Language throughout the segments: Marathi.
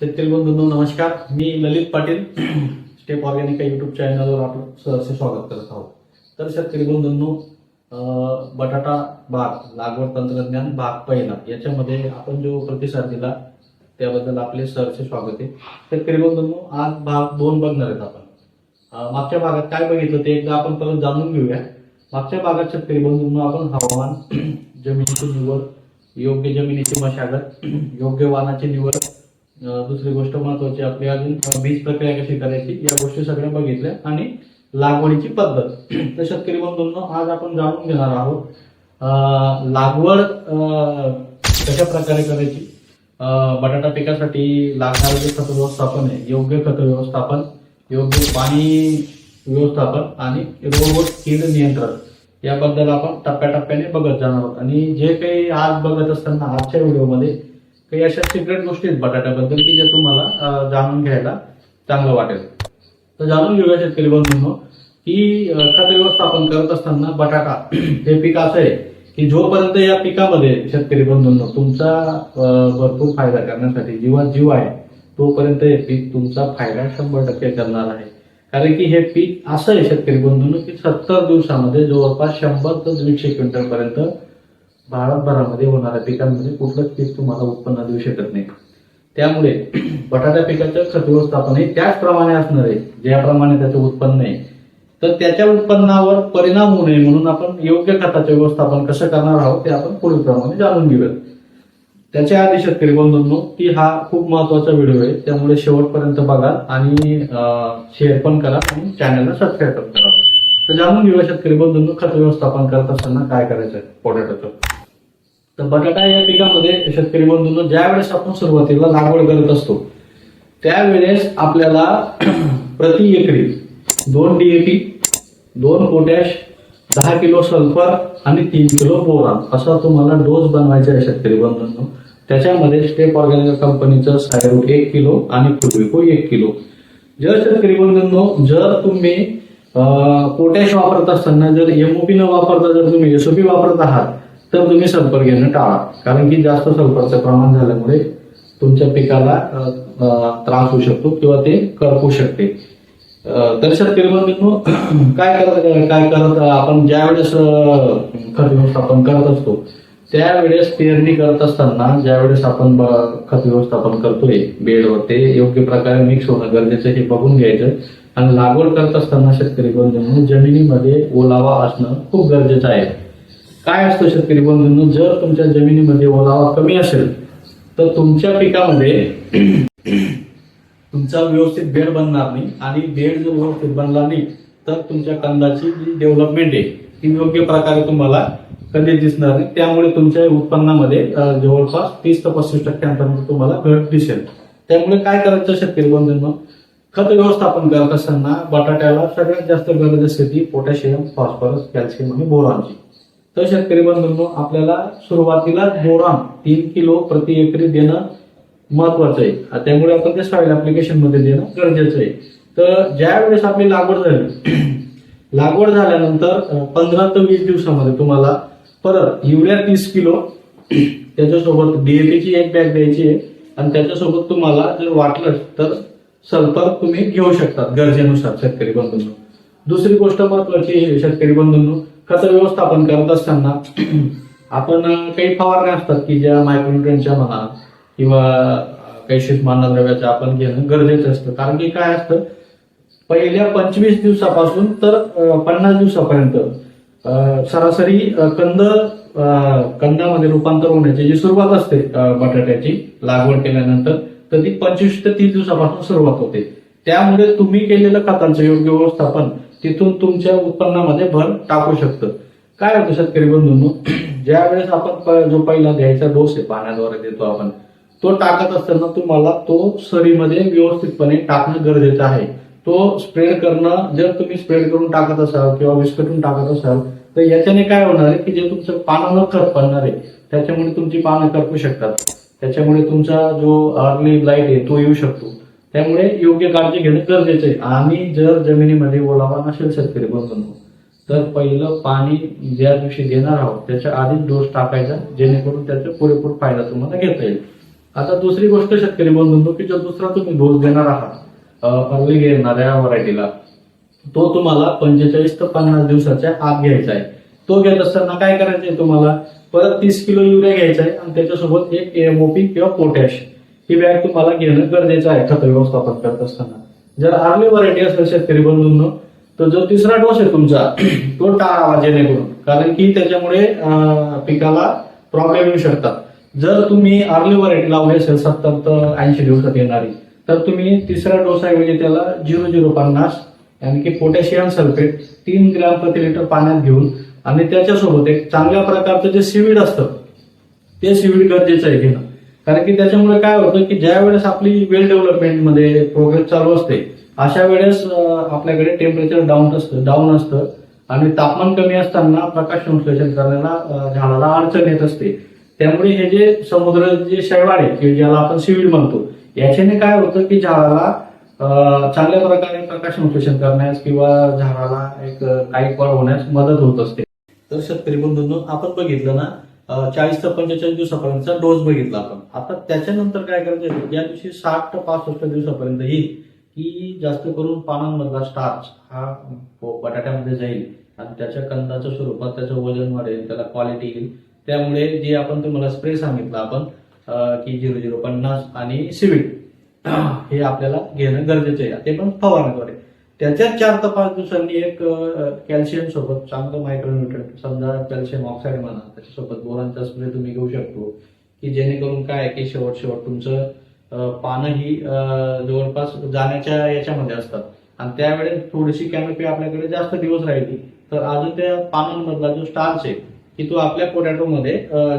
शेतकरी बंधूंनो नमस्कार. मी Lalit Patil step organica YouTube चॅनलवर आपलं सहर्ष स्वागत करत आहोत. तर शेतकरी बंधूंनो बटाटा भाग लागवड तंत्रज्ञान भाग पहिला याच्यामध्ये आपण जो प्रतिसाद दिला त्याबद्दल आपले सहर्ष स्वागत आहे. शेतकरी बंधूंनो आज भाग दोन बघणार आहेत आपण. मागच्या भागात काय बघितलं ते एकदा आपण परत जाणून घेऊया. मागच्या भागात शेतकरी बंधूंनो आपण हवामान जमिनीची निवड योग्य जमिनीची मशागत योग्य वाहनाची निवड दुसरी गोष्ट महत्वाची आपली अजून बीज प्रक्रिया कशी करायची या गोष्टी सगळ्या बघितल्या आणि लागवडीची पद्धत. तर शेतकरी बंधूंनो आज आपण जाणून घेणार आहोत लागवड कशा प्रकारे करायची बटाटा पिकासाठी लागणारं जे खत व्यवस्थापन आहे योग्य खत व्यवस्थापन योग्य पाणी व्यवस्थापन आणि रोग व कीड नियंत्रण याबद्दल आपण टप्प्याटप्प्याने बघत जाणार आहोत. आणि जे काही आज बघत असताना आजच्या व्हिडिओमध्ये काही अशा सिक्रेट गोष्टी आहेत बटाट्याबद्दल की जे तुम्हाला जाणून घ्यायला चांगलं वाटेल. तर जाणून घेऊया शेतकरी बंधूंनो की खत व्यवस्थापन करत असताना बटाटा हे पीक असं आहे की जोपर्यंत या पिकामध्ये शेतकरी बंधूंनो तुमचा भरपूर फायदा करण्यासाठी जीवा जीव आहे तोपर्यंत हे पीक तुमचा फायदा शंभर टक्के करणार आहे. कारण की हे पीक असं आहे शेतकरी बंधूंनो की सत्तर दिवसामध्ये जवळपास शंभर ते दीडशे क्विंटल पर्यंत भारतभरामध्ये होणाऱ्या पिकांमध्ये कुठलंच पीक तुम्हाला उत्पन्न देऊ शकत नाही. त्यामुळे बटाटा पिकाचं खत व्यवस्थापन हे त्याचप्रमाणे असणार आहे. ज्याप्रमाणे त्याचं उत्पन्न आहे. तर त्याच्या उत्पन्नावर परिणाम होऊ नये म्हणून आपण योग्य खताचे व्यवस्थापन कसं करणार आहोत ते आपण पुढील प्रमाणे जाणून घेऊयात. त्याच्या आधी शेतकरी बंधूंनो की हा खूप महत्त्वाचा व्हिडिओ आहे. त्यामुळे शेवटपर्यंत बघा आणि शेअर पण करा आणि चॅनलला सबस्क्राईब पण करा. तर जाणून घेऊया शेतकरी बंधूंनो खत व्यवस्थापन करत असताना काय करायचं आहे? पोटॅटोचं तर बटाटा या पिकामध्ये शेतकरी बंधूंना ज्या वेळेस आपण सुरुवातीला लागवड करत असतो त्यावेळेस आपल्याला प्रति एकरी दोन डीएपी दोन पोटॅश दहा किलो सल्फर आणि तीन किलो बोरान असा तुम्हाला डोस बनवायचा आहे शेतकरी बंधूंनो. त्याच्यामध्ये स्टेप ऑर्गॅनिक कंपनीचं सायरू एक किलो आणि फुटविको एक किलो. जर शेतकरी बंधूंनो जर तुम्ही पोटॅश वापरत असताना जर एमओपी न वापरता जर तुम्ही एसओपी वापरत आहात तर तुम्ही सल्फर घेणं टाळा. कारण की जास्त सल्फरचं प्रमाण झाल्यामुळे तुमच्या पिकाला त्रास होऊ शकतो किंवा ते करपू शकते. तर शेतकरी बंधूंनो काय करत काय करत आपण ज्या वेळेस खत व्यवस्थापन करत असतो त्यावेळेस पेरणी करत असताना ज्या वेळेस आपण खत व्यवस्थापन करतोय बेडवर ते योग्य प्रकारे मिक्स होणं गरजेचं हे बघून घ्यायचं. आणि लागवड करत असताना शेतकरी बंधूंनो जमिनीमध्ये ओलावा असणं खूप गरजेचं आहे. काय असतं शेतकरी बंधूंनो जर तुमच्या जमिनीमध्ये ओलावा कमी असेल तर तुमच्या पिकामध्ये तुमचा व्यवस्थित बेड बनणार नाही आणि बेड जर व्यवस्थित बनला नाही तर तुमच्या कंदाची जी डेव्हलपमेंट आहे ती योग्य प्रकारे तुम्हाला कधी दिसणार नाही. त्यामुळे तुमच्या उत्पन्नामध्ये जवळपास तीस ते पस्तीस टक्क्यांपर्यंत तुम्हाला घट दिसेल. त्यामुळे काय करायचं शेतकरी बंधूंनो? खत व्यवस्थापन करत असताना बटाट्याला सगळ्यात जास्त गरज असते ती पोटॅशियम फॉस्फरस कॅल्शियम आणि बोरॉनची तर शेतकरी बंधूंनो आपल्याला सुरुवातीला बोरान तीन किलो प्रति एकरी देणं महत्वाचं आहे. आणि त्यामुळे आपण ते सॉइल ऍप्लिकेशनमध्ये देणं गरजेचं आहे. तर ज्या वेळेस आपली लागवड झाली लागवड झाल्यानंतर पंधरा ते वीस दिवसामध्ये तुम्हाला परत युरिया तीस किलो त्याच्यासोबत डीएपीची एक बॅग द्यायची आहे. आणि त्याच्यासोबत तुम्हाला जर वाटलं तर सल्फर तुम्ही घेऊ शकतात गरजेनुसार शेतकरी बंधूंनो. दुसरी गोष्ट महत्वाची आहे शेतकरी बंधूंनो खत व्यवस्थापन करत असताना आपण काही फवारण्या असतात की ज्या मायक्रोन्युट्रनच्या म्हणा किंवा काही शीतमान्य द्रव्याचं आपण घेणं गरजेचं असतं. कारण की काय असतं पहिल्या पंचवीस दिवसापासून तर पन्नास दिवसापर्यंत अं, सरासरी कंद कंदामध्ये रूपांतर होण्याची जी सुरुवात असते बटाट्याची लागवड केल्यानंतर तर ती पंचवीस ते तीस दिवसापासून सुरुवात होते. त्यामुळे तुम्ही केलेलं खतांचं योग्य व्यवस्थापन तिथून तुमच्या उत्पन्नामध्ये भर टाकू शकतं. काय होतं शेतकरी बंधूंनो? ज्या वेळेस आपण जो पहिला द्यायचा डोस आहे पाण्याद्वारे देतो आपण तो टाकत असताना तुम्हाला तो सरीमध्ये व्यवस्थितपणे टाकणं गरजेचं आहे. तो स्प्रेड करणं जर तुम्ही स्प्रेड करून टाकत असाल किंवा विस्कटून टाकत असाल तर याच्याने काय होणार आहे की जे तुमचं पानं न खत पडणार आहे त्याच्यामुळे तुमची पानं करपू शकतात. त्याच्यामुळे तुमचा जो अर्ली लाइट आहे तो येऊ शकतो. त्यामुळे योग्य काळजी घेणं गरजेचं आहे. आणि जर जमिनीमध्ये ओलावा नसेल शेतकरी बंधूंनो तर पहिलं पाणी ज्या दिवशी देणार आहोत त्याच्या आधीच डोस टाकायचा जेणेकरून त्याचा पुरेपूर फायदा तुम्हाला घेता येईल. आता दुसरी गोष्ट शेतकरी बंधूंनो की जो दुसरा तुम्ही डोस देणार आहात अर्ली घेणाऱ्या व्हरायटीला तो तुम्हाला पंचेचाळीस ते पन्नास दिवसाच्या आत घ्यायचा आहे. तो घेत असताना काय करायचंय तुम्हाला? परत तीस किलो युरिया घ्यायचा आहे आणि त्याच्यासोबत एक एमओपी किंवा पोटॅश ही बॅग तुम्हाला घेणं गरजेचं आहे खत व्यवस्थापन करत असताना. जर आर्ली व्हरायटी असेल शेतकरी बंधूंनो तर जो तिसरा डोस आहे तुमचा तो टाळावा जेणेकरून. कारण की त्याच्यामुळे पिकाला प्रॉब्लेम येऊ शकतात. जर तुम्ही आर्ली व्हरायटी लावली असेल सत्तर तर ऐंशी दिवसात येणारी तर तुम्ही तिसरा डोस ऐवजी त्याला झिरो झिरो पन्नास आणि की पोटॅशियम सल्फेट तीन ग्रॅम प्रति लिटर पाण्यात घेऊन आणि त्याच्यासोबत एक चांगल्या प्रकारचं जे सिविड असतं ते सिविड गरजेचं आहे घेणं. कारण की त्याच्यामुळे काय होतं की ज्या वेळेस आपली वेल डेव्हलपमेंटमध्ये प्रोग्रेस चालू असते अशा वेळेस आपल्याकडे टेम्परेचर डाऊन असतं डाऊन असतं. आणि तापमान कमी असताना प्रकाश संश्लेषण करण्याला झाडाला अडचण येत असते. त्यामुळे हे जे समुद्र जे शैवाळ आहे की ज्याला आपण सिविड म्हणतो याच्याने काय होतं की झाडाला चांगल्या प्रकारे प्रकाश संश्लेषण करण्यास किंवा झाडाला एक काही फळ होण्यास मदत होत असते. तर शेतकरी बंधूंनो आपण बघितलं ना चाळीस ते पंचेचाळीस दिवसापर्यंतचा डोस बघितला आपण. आता त्याच्यानंतर काय करायचं आहे, या दिवशी साठ ते पासष्ट दिवसापर्यंत येईल की जास्त करून पानांमधला स्टार्च हा बटाट्यामध्ये जाईल आणि त्याच्या कंदाच्या स्वरूपात त्याचं वजन वाढेल त्याला क्वालिटी येईल. त्यामुळे जे आपण तुम्हाला स्प्रे सांगितलं आपण की झिरो झिरो पन्नास आणि सिविट हे आपल्याला घेणं गरजेचं आहे. ते पण फवारण्याद्वारे त्याच्यात चार ते पाच दिवसांनी एक कॅल्शियम सोबत चांगलं मायक्रोन्युट्रंट समजा कॅल्शियम ऑक्साईड म्हणा त्याच्यासोबत बोरांचा स्प्रे तुम्ही घेऊ शकतो की जेणेकरून काय आहे की शेवट शेवट तुमचं पानं ही जवळपास जाण्याच्या याच्यामध्ये असतात. आणि त्यावेळेस थोडीशी कॅनोपी आपल्याकडे जास्त दिवस राहिली तर अजून त्या पानांमधला जो स्टार्च आहे की तो आपल्या पोटॅटोमध्ये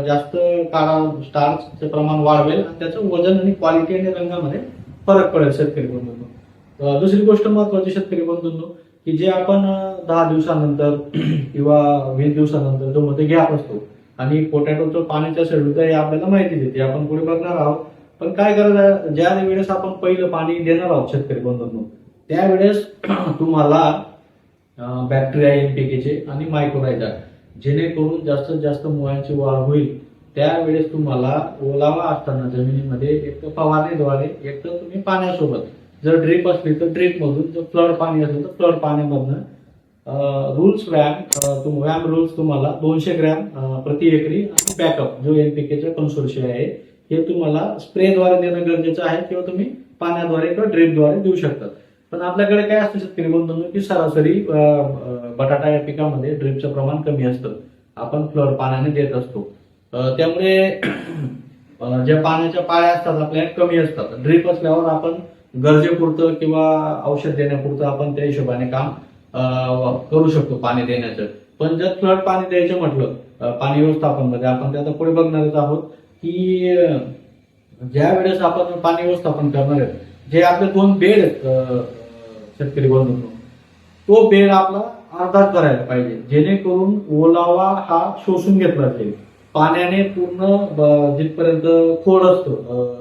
जास्त काळा स्टार्चचं प्रमाण वाढवेल आणि त्याचं वजन आणि क्वालिटी आणि रंगामध्ये फरक पडेल शेतकरी बंधूंनो दुसरी गोष्ट महत्वाची शेतकरी बंधूंनो की जे आपण दहा दिवसानंतर किंवा वीस दिवसानंतर जो मध्ये गॅप असतो आणि पोटॅटोचं पाण्याच्या शेड्यूल हे आपल्याला माहिती देते आपण पुढे बघणार आहोत. पण काय करायचं ज्या वेळेस आपण पहिलं पाणी देणार आहोत शेतकरी बंधूंनो त्यावेळेस तुम्हाला बॅक्टेरिया एनपीकेचे आणि मायक्रोरायझा जेणेकरून जास्तीत जास्त मुळांची वाढ होईल त्यावेळेस तुम्हाला ओलावा असताना जमिनीमध्ये एक तर फवारणीद्वारे एक तर तुम्ही पाण्यासोबत जर ड्रीप असली तर ड्रिपमधून जर फ्लड पाणी असेल तर फ्लड पाण्यामधनं रूल्स वॅम वॅम रूल्स तुम्हाला दोनशे ग्रॅम प्रति एकरी आणि बॅकअप जो एनपीकेचा कन्सोर्शिया आहे हे तुम्हाला स्प्रेद्वारे देणं गरजेचं आहे किंवा तुम्ही पाण्याद्वारे किंवा ड्रीपद्वारे देऊ शकतात. पण आपल्याकडे काय असतं शेतकरी बंधूंनो की सरासरी बटाटा या पिकामध्ये ड्रिपचं प्रमाण कमी असतं. आपण फ्लड पाण्याने देत असतो. त्यामुळे ज्या पाण्याच्या पाळ्या असतात आपल्या कमी असतात. ड्रिप असल्यावर आपण गरजेपुरतं किंवा औषध देण्यापुरतं आपण त्या हिशोबाने काम करू शकतो पाणी देण्याचं. पण जर फ्लड पाणी द्यायचं म्हटलं पाणी व्यवस्थापनमध्ये आपण ते आता पुढे बघणारच आहोत की ज्या वेळेस आपण पाणी व्यवस्थापन करणार आहे जे आपले दोन बेड आहेत शेतकरी बनवतो तो बेड आपला अर्धाच करायला पाहिजे. जेणेकरून ओलावा हा शोषून घेतला जाईल. पाण्याने पूर्ण जिथपर्यंत खोड असतो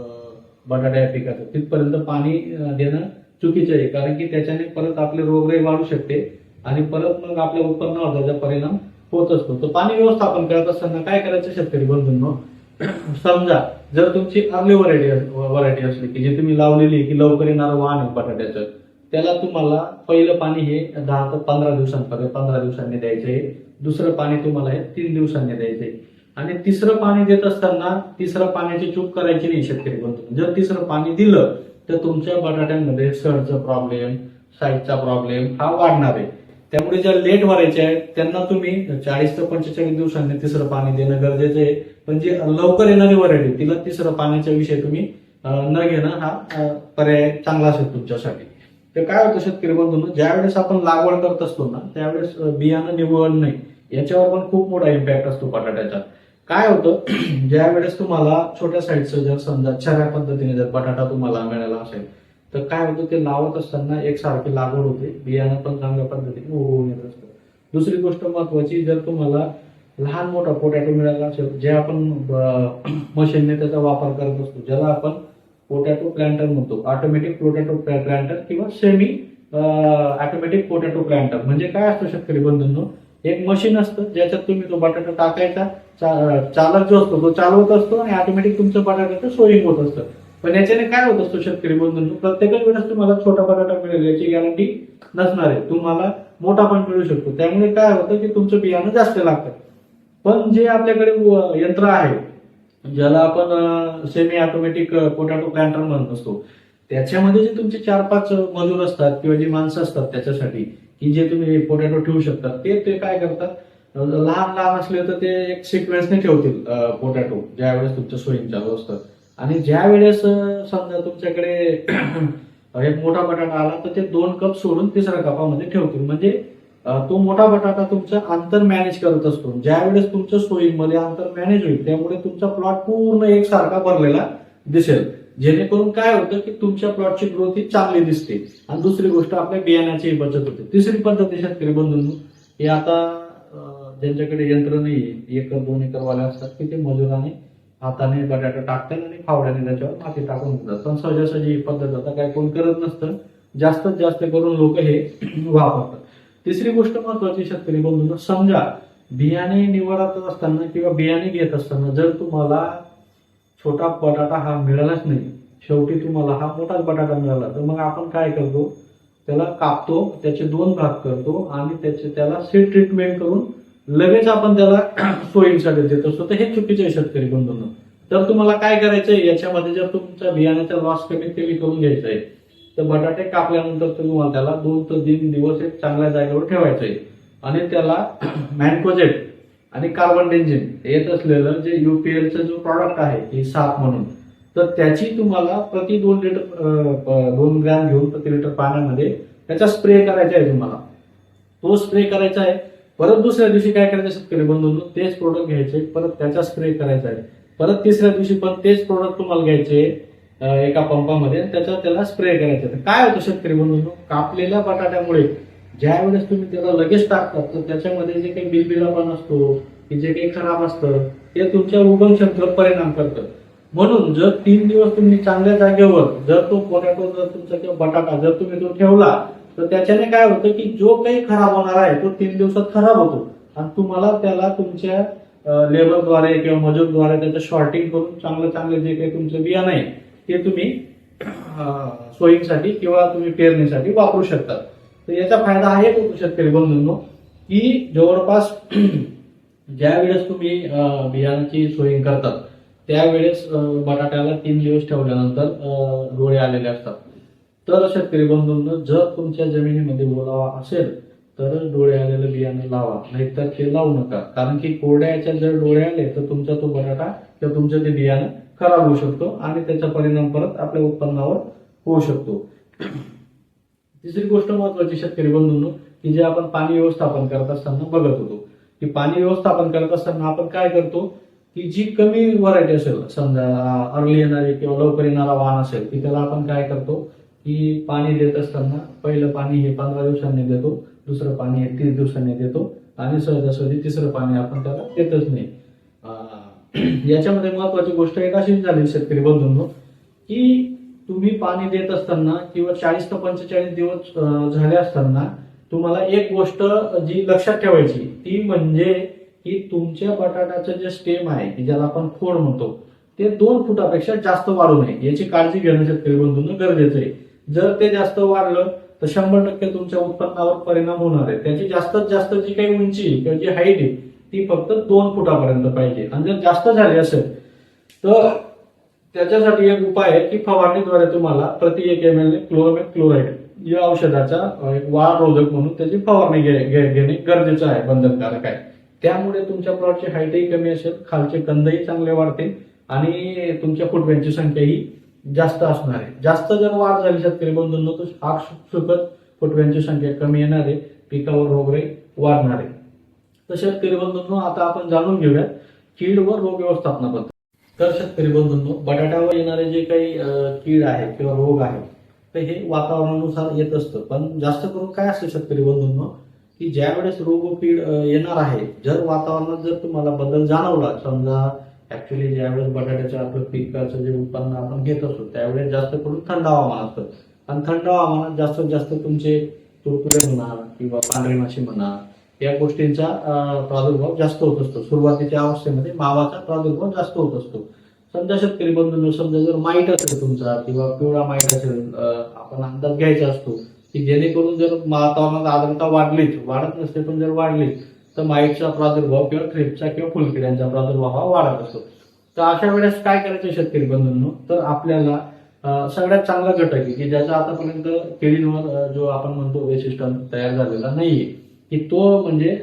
बटाटा या पिकाचं. तिथपर्यंत पाणी देणं चुकीचं आहे. कारण की त्याच्याने परत आपले रोगराई वाढू शकते आणि परत मग आपल्या उत्पन्नावर त्याचा परिणाम होत असतो. तर पाणी व्यवस्थापन करत असताना काय करायचं शेतकरी बंधूंनो? समजा जर तुमची अर्ली व्हरायटी व्हरायटी असली की जी तुम्ही लावलेली की लवकर येणारं वाहन आहे बटाट्याचं त्याला तुम्हाला पहिलं पाणी हे दहा ते पंधरा दिवसांपर्यंत पंधरा दिवसांनी द्यायचं आहे. दुसरं पाणी तुम्हाला हे तीन दिवसांनी द्यायचंय आणि तिसरं पाणी देत असताना तिसरं पाण्याची चूक करायची नाही शेतकरी बंधू. जर तिसरं पाणी दिलं तर तुमच्या बटाट्यांमध्ये सडचा प्रॉब्लेम साईजचा प्रॉब्लेम हा वाढणार आहे. त्यामुळे ज्या लेट भरायच्या आहेत त्यांना तुम्ही चाळीस ते पंचेचाळीस दिवसांनी तिसरं पाणी देणं गरजेचं आहे. पण जे लवकर येणारी व्हरायटी तिला तिसरं पाण्याच्या विषयी तुम्ही न घेणं हा पर्याय चांगला असेल तुमच्यासाठी. तर काय होतं शेतकरी बंधून ज्या वेळेस आपण लागवड करत असतो ना त्यावेळेस बियाणं निवड नाही. याच्यावर पण खूप मोठा इम्पॅक्ट असतो बटाट्याचा. काय होतं? ज्या वेळेस तुम्हाला छोट्या साईडचं जर समजा छऱ्या पद्धतीने जर बटाटा तुम्हाला मिळाला असेल तर काय होतं? ते लावत असताना एकसारखी लागवड होते. बियाणं पण चांगल्या पद्धतीने उगवून येत असतं. दुसरी गोष्ट महत्वाची जर तुम्हाला लहान मोठा पोटॅटो मिळाला असेल जे आपण मशीनने त्याचा वापर करत असतो ज्याला आपण पोटॅटो प्लांटर म्हणतो. ऑटोमॅटिक पोटॅटो प्लांटर किंवा सेमी ऑटोमॅटिक पोटॅटो प्लांटर म्हणजे काय असतं शेतकरी बंधूंनो? एक मशीन असतं ज्याच्यात तुम्ही तो बटाटा टाकायचा चालक जो असतो तो चालवत असतो आणि ऑटोमॅटिक तुमचं बटाट्याचं सोयिंग होत असतं. पण याच्याने काय होत असतो शेतकरी बंधूंनो? प्रत्येकच वेळेस तुम्हाला छोटा बटाटा मिळेल याची गॅरंटी नसणार आहे. तुम्हाला मोठा पण मिळू शकतो. त्यामुळे काय होतं की तुमचं बियाणं जास्त लागतं. पण जे आपल्याकडे यंत्र आहे ज्याला आपण सेमी ऑटोमॅटिक पोटॅटो प्लांटर म्हणत असतो त्याच्यामध्ये जे तुमचे चार पाच मजूर असतात किंवा जी माणसं असतात त्याच्यासाठी की जे तुम्ही पोटॅटो ठेवू शकतात ते ते काय करतात? लहान लहान असले तर ते एक सिक्वेन्सने ठेवतील पोटॅटो ज्या वेळेस तुमचं सोईंग चालू असतं आणि ज्या वेळेस समजा तुमच्याकडे एक मोठा बटाटा आला तर ते दोन कप सोडून तिसऱ्या कपामध्ये ठेवतील. म्हणजे तो मोठा बटाटा तुमचं अंतर मॅनेज करत असतो. ज्या वेळेस तुमचं सोयीमध्ये अंतर मॅनेज होईल त्यामुळे तुमचा प्लॉट पूर्ण एकसारखा भरलेला दिसेल. जेणेकरून काय होतं की तुमच्या प्लॉटची ग्रोथ ही चांगली दिसते. आणि दुसरी गोष्ट आपल्या बियाण्याची बचत होते. तिसरी पद्धत शेतकरी बंधूंनो. हे आता ज्यांच्याकडे यंत्र नाही एकर दोन एकर वाले असतात की ते मजुराने हाताने बटाटा टाकतात आणि फावड्याने त्याच्यावर माती टाकून देतात. पण सहजासहजी ही पद्धत आता काय कोण करत नसतं. जास्तीत जास्त करून लोक हे वापरतात. तिसरी गोष्ट महत्वाची शेतकरी बंधूंनो समजा बियाणे निवडत असताना किंवा बियाणे घेत असताना जर तुम्हाला छोटा बटाटा हा मिळालाच नाही शेवटी तुम्हाला हा मोठाच बटाटा मिळाला तर मग आपण काय करतो? त्याला कापतो त्याचे दोन भाग करतो आणि त्याचे त्याला सीड ट्रीटमेंट करून लगेच आपण त्याला सोयीसाठी देत. असतो तर हे चुकीचे आहे शेतकरी बंधूंनो. तर तुम्हाला काय करायचंय? याच्यामध्ये जर तुमच्या बियाण्याचा लॉस कमीत कमी करून घ्यायचा आहे. तर बटाटे कापल्यानंतर तुम्हाला त्याला दोन ते तीन दिवस एक चांगल्या जागेवर ठेवायचं आहे. आणि त्याला मॅनकोजेट आणि कार्बन डेंजिन येत असलेलं जे युपीएलचं जो प्रॉडक्ट आहे ही साप म्हणून. तर त्याची तुम्हाला प्रति दोन लिटर दोन ग्रॅम घेऊन प्रति लिटर पाण्यामध्ये त्याचा स्प्रे करायचा आहे तुम्हाला. तो स्प्रे करायचा आहे. परत दुसऱ्या दिवशी काय करायचं शेतकरी बंधूंनो? तेच प्रोडक्ट घ्यायचे परत त्याचा स्प्रे करायचा आहे. परत तिसऱ्या दिवशी पण तेच प्रोडक्ट तुम्हाला घ्यायचे एका पंपामध्ये आणि त्याचा त्याला स्प्रे करायचा. आहे. तर काय होतं शेतकरी बंधूंनो? कापलेल्या बटाट्यामुळे ज्या वेळेस तुम्ही त्याला लगेच टाकतात तर त्याच्यामध्ये जे काही बिलबिलापण असतो की जे काही खराब असतं ते तुमच्या उगम क्षमतेवर परिणाम करतं. म्हणून जर तीन दिवस तुम्ही चांगल्या जागेवर जर तो पोटॅटो जर तुमचा किंवा बटाटा जर तुम्ही तो ठेवला तर त्याच्याने काय होतं की जो काही खराब होणार आहे तो तीन दिवसात खराब होतो. आणि तुम्हाला त्याला तुमच्या लेबरद्वारे किंवा मजूरद्वारे त्याचं शॉर्टिंग करून चांगलं चांगलं जे काही तुमचं बियाणं आहे ते तुम्ही सोयींसाठी किंवा तुम्ही पेरणीसाठी वापरू शकता. तर याचा फायदा हा एक होतो शेतकरी बंधूंनो की जवळपास ज्या वेळेस तुम्ही अं, बियाणाची सोयींग करतात त्यावेळेस बटाट्याला तीन दिवस ठेवल्यानंतर रोळे आलेले असतात. तर शेतकरी बंधूंनो जर तुमच्या जमिनीमध्ये ओलावा असेल तरच डोळे आलेलं बियाणं लावा नाहीतर ते लावू नका. कारण की कोरड्याच्या जर डोळे आले तर तुमचा तो बटाटा किंवा तुमचं ते बियाणं खराब होऊ शकतो आणि त्याचा परिणाम परत आपल्या उत्पन्नावर होऊ शकतो. तिसरी गोष्ट महत्वाची शेतकरी बंधूंनो की जे आपण पाणी व्यवस्थापन करत असताना बघत होतो. की पाणी व्यवस्थापन करत असताना आपण काय करतो? की जी कमी व्हरायटी असेल समजा अर्ली येणारी किंवा लवकर येणारा वाहन असेल की त्याला आपण काय करतो? की पाणी देत असताना पहिलं पाणी हे पंधरा दिवसांनी देतो दुसरं पाणी हे तीस दिवसांनी देतो आणि सहजासहजी तिसरं पाणी आपण त्याला देतच नाही. अं, याच्यामध्ये महत्वाची गोष्ट एक अशी झाली शेतकरी बंधूंनो की तुम्ही पाणी देत असताना किंवा चाळीस ते पंचेचाळीस दिवस झाले असताना तुम्हाला एक गोष्ट जी लक्षात ठेवायची ती म्हणजे की तुमच्या बटाट्याचं जे स्टेम आहे की ज्याला आपण खोड म्हणतो ते दोन फुटापेक्षा जास्त वाढू नये याची काळजी घेणं शेतकरी बंधूंना गरजेचं आहे. जर ते जास्त वाढलं तर शंभर टक्के तुमच्या उत्पन्नावर परिणाम होणार आहे. त्याची जास्तीत जास्त जी काही उंची किंवा जी हाईट आहे ती फक्त दोन फुटापर्यंत पाहिजे. आणि जर जास्त झाली असेल तर त्याच्यासाठी एक उपाय आहे की फवारणीद्वारे तुम्हाला प्रति एक एम एल क्लोरोमेट क्लोराईड या औषधाचा एक वार रोधक म्हणून त्याची फवारणी घेणे गरजेचं आहे बंधनकारक आहे. त्यामुळे तुमच्या प्लॉटची हाईटही कमी असेल खालचे कंदही चांगले वाढतील आणि तुमच्या फुटव्यांची संख्याही जास्त असणार आहे. जास्त जर वाढ झाली शेतकरी बंधूंना तर आग सुकत फुटव्यांची संख्या कमी येणार आहे. पिकावर रोगराई वाढणार आहे. तर शेतकरी बंधूंनो आता आपण जाणून घेऊया कीड व रोग व्यवस्थापनाबद्दल. तर शेतकरी बंधूंनो बटाट्यावर येणारे जे काही कीड आहे किंवा रोग आहे तर हे वातावरणानुसार येत असतं. पण जास्त करून काय असतं शेतकरी बंधूंनो की ज्या वेळेस रोग कीड येणार आहे जर वातावरणात जर तुम्हाला बदल जाणवला समजा ऍक्च्युली ज्यावेळेस बटाट्याचं आपलं पिकाचं जे उत्पन्न आपण घेत असतो त्यावेळेस जास्त करून थंड हवामान असतं आणि थंड हवामानात जास्तीत जास्त तुमचे तुरतुरे म्हणा किंवा पांढरी माशी म्हणा या गोष्टींचा प्रादुर्भाव जास्त होत असतो. सुरुवातीच्या अवस्थेमध्ये मावाचा प्रादुर्भाव जास्त होत असतो. समजा शेतकरी बंधूंनो समजा जर माईट असेल तुमचा किंवा पिवळा माईट असेल आपण अंदाज घ्यायचा असतो की जेणेकरून जर वातावरणात आर्द्रता वाढलीच वाढत नसते पण जर वाढली तर माईटचा प्रादुर्भाव किंवा थ्रिपचा किंवा फुलकिड्यांचा प्रादुर्भाव हा वाढत असतो. तर अशा वेळेस काय करायचं शेतकरी बंधूंनो? तर आपल्याला सगळ्यात चांगला घटक आहे की ज्याचा आतापर्यंत केळींवर जो आपण म्हणतो वैशिष्ट्य तयार झालेला नाहीये की तो म्हणजे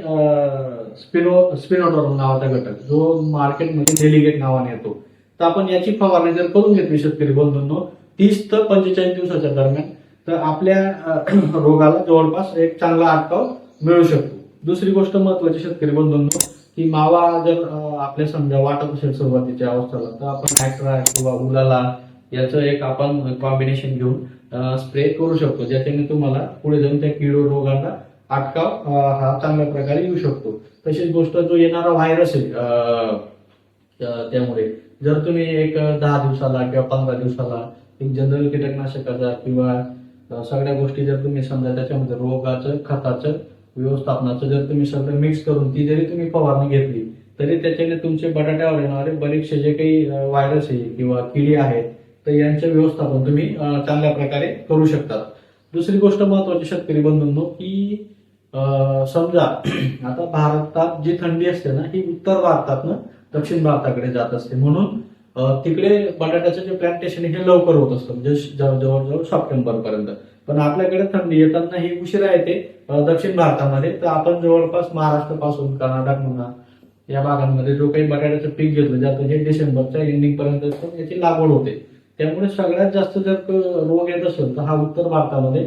स्पिनो स्पिनोटॉर्म नावाचा घटक जो मार्केटमध्ये डेलिगेट नावाने येतो. तर आपण याची फवारणी जर करून घेतली शेतकरी बंधूंनो तीस ते पंचेचाळीस दिवसाच्या दरम्यान तर आपल्या रोगाला जवळपास एक चांगला अटकाव मिळू शकतो. दुसरी गोष्ट महत्वाची शेतकरी बंधूंनो की मावा जर आपल्या समजा वाटत असेल सुरुवातीच्या अवस्थेला तर आपण ऍक्ट्रा किंवा उलाला याचं एक आपण कॉम्बिनेशन घेऊन स्प्रे करू शकतो ज्याच्याने तुम्हाला पुढे जाऊन त्या किडो रोगांना अटकाव हा चांगल्या प्रकारे येऊ शकतो. तशीच गोष्ट जो येणारा व्हायरस आहे त्यामुळे. जर तुम्ही एक दहा दिवसाला किंवा पंधरा दिवसाला एक जनरल कीटकनाशकाचा किंवा सगळ्या गोष्टी जर तुम्ही समजा त्याच्यामध्ये रोगाचं खताचं व्यवस्थापनाचं जर तुम्ही सगळं मिक्स करून ती जरी तुम्ही फवारणी घेतली तरी त्याच्याने तुमचे बटाट्यावर येणारे बरेचसे जे काही व्हायरस आहे किंवा किडी आहेत तर यांचं व्यवस्थापन तुम्ही चांगल्या प्रकारे करू शकता दुसरी गोष्ट महत्वाची शेतकरी बंधूंनो की समजा आता भारतात जी थंडी असते ना ही उत्तर भारतातनं दक्षिण भारताकडे जात असते. म्हणून तिकडे बटाट्याचं जे प्लांटेशन हे लवकर होत असतं म्हणजे जवळ- जवळजवळ सप्टेंबर पर्यंत पण आपल्याकडे थंडी येताना ही उशिरा येते दक्षिण भारतामध्ये. तर आपण जवळपास महाराष्ट्रपासून कर्नाटक म्हणा या भागांमध्ये जो काही बटाट्याचं पीक घेतलं जातं हे डिसेंबरच्या एंडिंग पर्यंत याची लागवड होते. त्यामुळे सगळ्यात जास्त जर रोग येत असेल तर हा उत्तर भारतामध्ये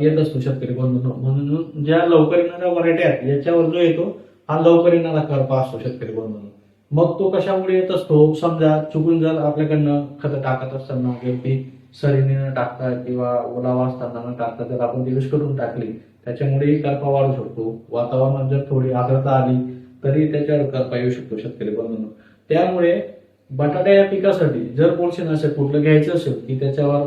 येत असतो शेतकरी बंधूंनो. म्हणून ज्या लवकर येणाऱ्या व्हरायटी आहेत याच्यावर जो येतो हा लवकर येणारा करपा असतो शेतकरी बंधूंनो. मग तो कशामुळे येत असतो? समजा चुकून जर आपल्याकडनं खतं टाकत असताना व्यक्ती सरीने न टाकता किंवा ओलावा असताना न टाकता जर आपण ती करून टाकली त्याच्यामुळेही करपा वाढू शकतो. वातावरणात जर थोडी आर्द्रता आली तरी त्याच्यावर करपा येऊ शकतो शेतकरी बंधून. त्यामुळे बटाटा या पिकासाठी जर बुरशीनाशक कुठलं घ्यायचं असेल की त्याच्यावर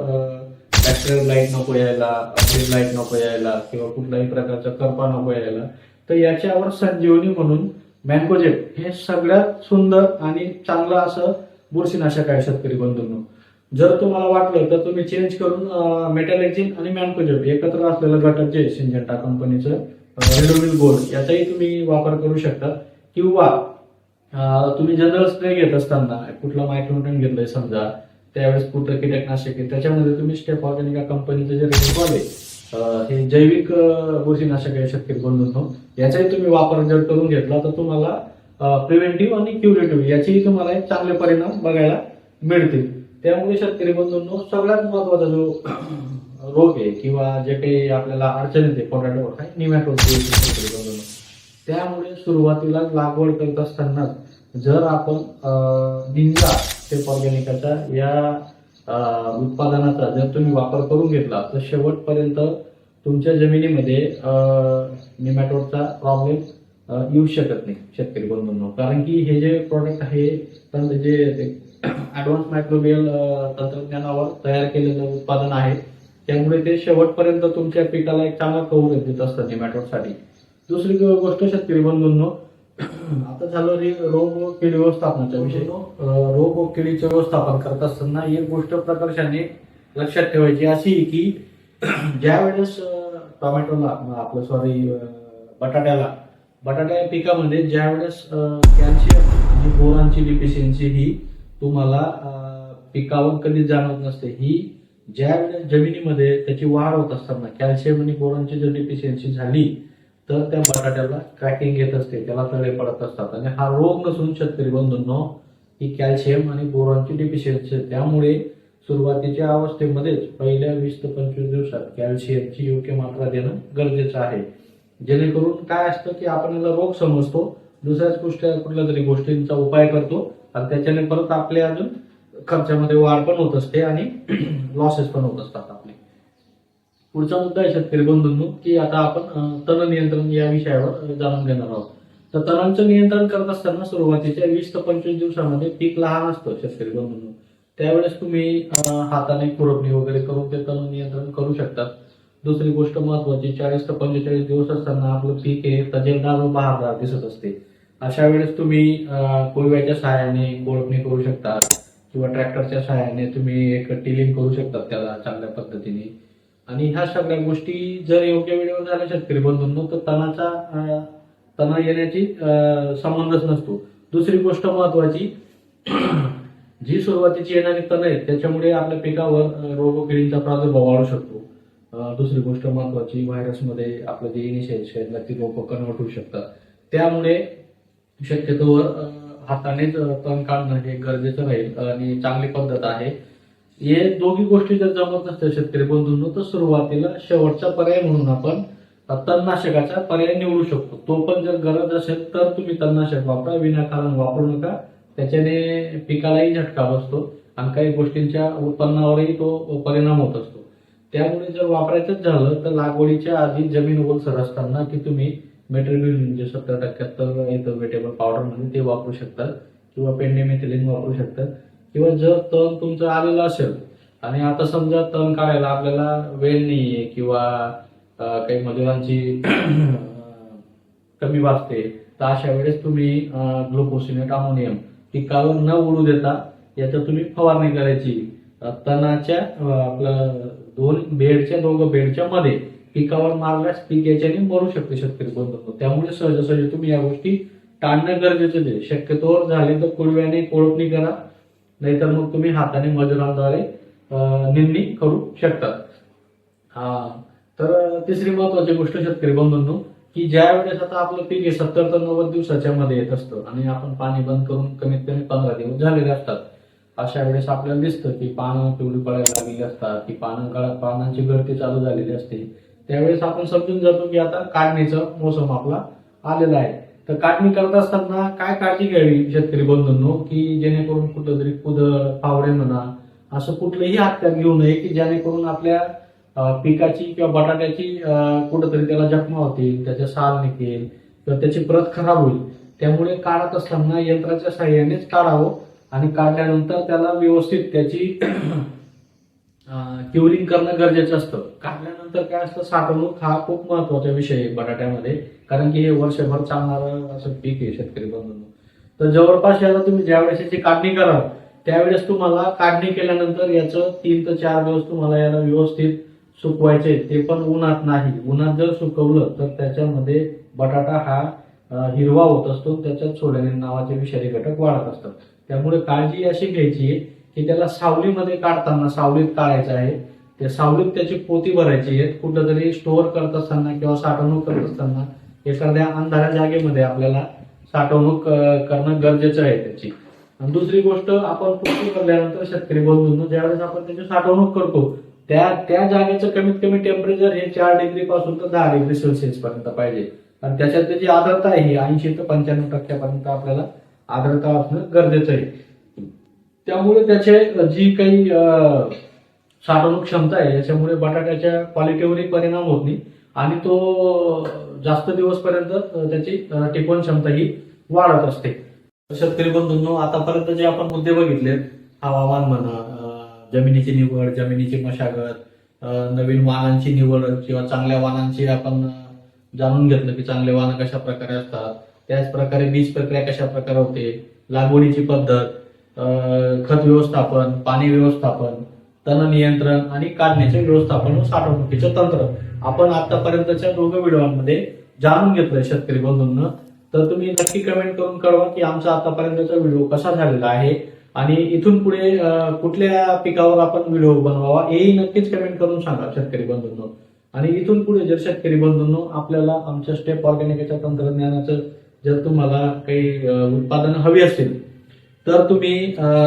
बॅक्टेरियल लाइट नको यायला असिड लाइट नको यायला किंवा कुठल्याही प्रकारचा करपा नको यायला तर याच्यावर संजीवनी म्हणून मॅन्कोजेट हे सगळ्यात सुंदर आणि चांगलं असं बुरशीनाशक आहे शेतकरी बंधूंनो. जर तुम्हाला वाटलं तर तुम्ही चेंज करून मेटॅलेक्झिन आणि मॅन्कोजेट एकत्र असलेलं घटक जे सिंजेंटा कंपनीचं रेडोमिल गोल्ड याचाही तुम्ही वापर करू शकता. किंवा तुम्ही जनरल स्प्रे घेत असताना कुठलं मायक्रोटन घेतलंय समजा त्यावेळेस कुठलं कीटकनाशक आहे त्याच्यामध्ये तुम्ही स्टेप ऑर्गॅनिका कंपनीचं जे रेडोकॉल आहे हे जैविक बुरशीनाशक आहे शक्य बंधूंनो याचाही तुम्ही वापर जर करून घेतला तर तुम्हाला प्रिव्हेंटिव्ह आणि क्युरेटिव्ह याचेही तुम्हाला एक चांगले परिणाम बघायला मिळतील. त्यामुळे शेतकरी बंधूंनो सगळ्यात महत्त्वाचा जो रोग आहे किंवा जे काही आपल्याला अडचण येते पोटॅटोवर काय निमॅटोड शेतकरी बंधूंनो. त्यामुळे सुरुवातीला लागवड करत असताना जर आपण निंजा ते ऑर्गॅनिकाच्या या उत्पादनाचा जर तुम्ही वापर करून घेतला तर शेवटपर्यंत तुमच्या जमिनीमध्ये निमॅटोडचा प्रॉब्लेम येऊ शकत नाही शेतकरी बंधूंनो. कारण की हे जे प्रॉडक्ट आहे तर जे ऍडव्हान्स मायक्रोबियल uh, तंत्रज्ञानावर तयार केलेलं उत्पादन आहे. त्यामुळे ते शेवटपर्यंत तुमच्या पिकाला एक चांगला कव्हर देत असतात निमॅटोडसाठी. दुसरी गोष्ट शेतकरी बंधूंनो आता झालं रे रोग व कीड विषयी. विषय रोग व किडीचे व्यवस्थापन करत असताना एक गोष्ट प्रकर्षाने लक्षात ठेवायची अशी की ज्या वेळेस टोमॅटोला आपलं सॉरी बटाट्याला बटाटा या पिकामध्ये ज्या वेळेस कॅल्शियम आणि बोरांची डिफिशियन्सी ही तुम्हाला पिकावर कधीच जाणवत नसते. ही ज्या जमिनीमध्ये त्याची वाढ होत असताना कॅल्शियम आणि बोरॉनची जर डिफिशियन्सी झाली तर त्या बटाट्याला क्रॅकिंग येत असते त्याला तळे पडत असतात. आणि हा रोग नसून शेतकरी बंधूंनो ही कॅल्शियम आणि बोरॉनची डिफिशियन्सी त्यामुळे सुरुवातीच्या अवस्थेमध्येच पहिल्या वीस ते पंचवीस दिवसात कॅल्शियमची योग्य मात्रा देणं गरजेचं आहे. जेणेकरून काय असतं की आपण याला रोग समजतो दुसऱ्याच गोष्टी कुठल्या तरी गोष्टींचा उपाय करतो आणि त्याच्याने परत आपले अजून खर्चामध्ये वाढ पण होत असते आणि लॉसेस पण होत असतात आपले. पुढचा मुद्दा आहे शेतकरी बंधूंनो की आता आपण तण नियंत्रण या विषयावर जाणून घेणार आहोत. तर तणांचं नियंत्रण करत असताना सुरुवातीच्या वीस ते पंचवीस दिवसामध्ये पीक लहान असतं शेतकरी बंधूंनो. त्यावेळेस तुम्ही हाताने खुरपणी वगैरे करून ते तण नियंत्रण करू शकतात दुसरी गोष्ट महत्वाची चाळीस ते पंचेचाळीस दिवस असताना आपलं पीक हे तजेलदार व बहारदार दिसत असते. अशा वेळेस तुम्ही अं, कोयव्याच्या सहाय्याने कोळपणी करू शकता किंवा ट्रॅक्टरच्या सहाय्याने तुम्ही एक टिलिंग करू शकता त्याला चांगल्या पद्धतीने. आणि ह्या सगळ्या गोष्टी जर योग्य वेळेवर झाल्या शेतकरी बंधूंनो तर तणाचा तणा येण्याची संबंधच नसतो. दुसरी गोष्ट महत्वाची जी सुरुवातीची येणारी तण आहेत त्याच्यामुळे आपल्या पिकावर अं, रोगकिडींचा प्रादुर्भाव वाढू शकतो. दुसरी गोष्ट महत्वाची व्हायरसमध्ये आपलं जे इनिशियल ती रोग कन्वर्ट होऊ शकतात. त्यामुळे शक्यतोवर हातानेच तण काढणं हे गरजेचं राहील आणि चांगली पद्धत आहे. हे दोघी गोष्टी जर जमत नसतील शेतकरी बंधूंनो तर सुरुवातीला शेवटचा पर्याय म्हणून आपण तणनाशकाचा पर्याय निवडू शकतो. तो पण जर गरज असेल तर तुम्ही तणनाशक वापरा विनाकारण वापरू नका. त्याच्याने पिकालाही झटका बसतो आणि काही गोष्टींच्या उत्पन्नावरही तो परिणाम होत असतो. त्यामुळे जर वापरायचंच झालं तर लागवडीच्या आधी जमीन ओलसर असताना की तुम्ही मेट्रिब्युलिन म्हणजे सत्तर टक्क्याहत्तर येतं वेटेबल पावडर म्हणून ते वापरू शकतात. किंवा पेंडेमिथिलिन वापरू शकतात. किंवा जर तण तुमचं आलेलं असेल आणि आता समजा तण काढायला आपल्याला वेळ नाहीये किंवा काही मजुरांची कमी वाजते तर अशा वेळेस तुम्ही ग्लुकोसिनेट अमोनियम पिकावर न उडू देता याचं तुम्ही फवारणी करायची. तणाच्या आपलं दोन बेडच्या दोघं बेडच्या मध्ये पिकावर मारल्यास पीक याच्याने मरू शकते शेतकरी बंधू त्यामुळे सहजासहजी तुम्ही या गोष्टी टाळणं गरजेचं आहे. शक्यतोवर झाले तर कुळव्याने कोळपणी करा नाहीतर मग तुम्ही हाताने मजुरांद्वारे अं, निंदणी करू शकता. हा तर तिसरी महत्वाची गोष्ट शेतकरी बंधूंनो की ज्या वेळेस आता आपलं पीक हे सत्तर ते नव्वद दिवसाच्या मध्ये येत असतं आणि आपण पाणी बंद करून कमीत कमी पंधरा दिवस झालेले असतात अशा वेळेस आपल्याला दिसतं की पानं पिवळी पडायला लागलेली असतात की पानं पानांची गळती चालू झालेली असते. त्यावेळेस आपण समजून जातो की आता काढणीचा मोसम आपला आलेला आहे. तर काढणी करत असताना काय काळजी घ्यावी शेतकरी बंधूंनो? की जेणेकरून कुठं तरी कुदळ फावडे म्हणा असं कुठलंही हत्यार घेऊ नये की जेणेकरून आपल्या पिकाची किंवा बटाट्याची कुठंतरी त्याला जखमा होतील त्याचा साल निघेल किंवा त्याची प्रत खराब होईल. त्यामुळे काढत असताना यंत्राच्या साह्यानेच काढावं आणि काढल्यानंतर त्याला व्यवस्थित त्याची क्युरिंग करणं गरजेचं असतं. काढल्यानंतर काय असतं साठवणूक हा खूप महत्त्वाचा विषय आहे बटाट्यामध्ये. कारण की हे वर्षभर चालणारं असं पीक आहे शेतकरी बंधूंनो. तर जवळपास याला तुम्ही ज्या वेळेस याची काढणी कराल त्यावेळेस तुम्हाला काढणी केल्यानंतर याचं तीन ते चार दिवस तुम्हाला याला व्यवस्थित सुकवायचे ते पण उन्हात नाही. उन्हात जर सुकवलं तर त्याच्यामध्ये बटाटा हा हिरवा होत असतो. त्याच्यात सोडॅनिन नावाचे विषारी घटक वाढत असतात. त्यामुळे काळजी अशी घ्यायची आहे की त्याला सावलीमध्ये काढताना सावलीत काढायचं आहे. त्या सावलीत त्याची पोती भरायची आहेत. कुठंतरी स्टोअर करत असताना किंवा साठवणूक करत असताना एखाद्या अंधाऱ्या जागेमध्ये आपल्याला साठवणूक करणं गरजेचं आहे त्याची. आणि दुसरी गोष्ट आपण पोती भरल्यानंतर शेतकरी ज्या ज्यावेळेस आपण त्याची साठवणूक करतो त्या त्या जागेचं कमीत कमी टेम्परेचर हे चार डिग्री पासून तर दहा डिग्री सेल्सिअस पर्यंत पाहिजे. आणि त्याच्यात त्याची आर्द्रता आहे ही ऐंशी ते पंच्याण्णव टक्क्यापर्यंत आपल्याला आर्द्रता असणं गरजेचं आहे. त्यामुळे त्याचे जी काही अं, साठवणूक क्षमता आहे याच्यामुळे बटाट्याच्या क्वालिटीवरही परिणाम होत नाही. आणि तो जास्त दिवसपर्यंत त्याची टिकवण क्षमता ही वाढत असते. शेतकरी बंधूंनो आतापर्यंत जे आपण मुद्दे बघितले हवामान म्हणा जमिनीची निवड जमिनीची मशागत नवीन वाहनांची निवड किंवा चांगल्या वाहनांची आपण जाणून घेतलं की चांगले वाहन कशा प्रकारे असतात त्याच प्रकारे बीज प्रक्रिया कशा प्रकारे होते लागवडीची पद्धत खत व्यवस्थापन पाणी व्यवस्थापन तण नियंत्रण आणि काढण्याचे व्यवस्थापन व साठवणुकीचे तंत्र. आपण आतापर्यंतच्या दोघं व्हिडिओमध्ये जाणून घेतलंय शेतकरी बंधूंना. तर तुम्ही नक्की कमेंट करून कळवा की आमचा आतापर्यंतचा व्हिडिओ कसा झालेला आहे. आणि इथून पुढे कुठल्या पिकावर आपण व्हिडिओ बनवावा हेही नक्कीच कमेंट करून सांगा शेतकरी बंधूंनो. आणि इथून पुढे जर शेतकरी बंधूंनो आपल्याला आमच्या स्टेप ऑर्गॅनिकच्या तंत्रज्ञानाचं जर तुम्हाला काही उत्पादन हवी असतील तर तुम्ही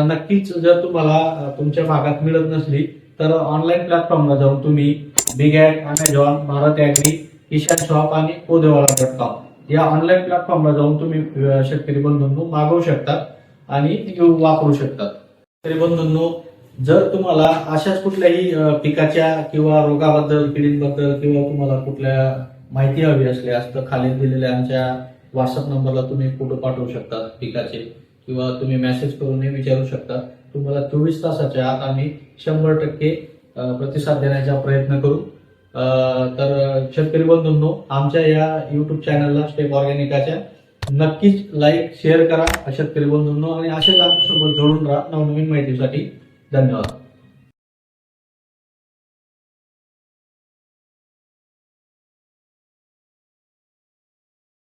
नक्कीच जर तुम्हाला तुमच्या भागात मिळत नसली तर ऑनलाईन प्लॅटफॉर्मला जाऊन तुम्ही BigHaat Amazon Bharat agri Kisan shop आणि कोदेवाला डॉट कॉम या ऑनलाईन प्लॅटफॉर्मला जाऊन तुम्ही शेतकरी बंधूंनो मागवू शकता आणि घेऊन वापरू शकतात शेतकरी बंधूंनो जर तुम्हाला अशाच कुठल्याही पिकाच्या किंवा रोगाबद्दल किडींबद्दल किंवा तुम्हाला कुठल्या माहिती हवी असल्यास तर खाली दिलेल्या आमच्या व्हॉट्सअप नंबरला तुम्ही फोटो पाठवू शकता पिकाचे. किंवा तुम्ही मेसेज करूनही विचारू शकता. तुम्हाला चोवीस तासाच्या आत आम्ही शंभर टक्के प्रतिसाद देण्याचा प्रयत्न करू. तर शेतकरी बंधूंनो आमच्या या युट्यूब चॅनलला स्टेप ऑर्गॅनिकाच्या नक्कीच लाईक शेअर करा शेतकरी बंधूंनो आणि असेच आमच्यासोबत जोडून राहा नवनवीन माहितीसाठी. धन्यवाद.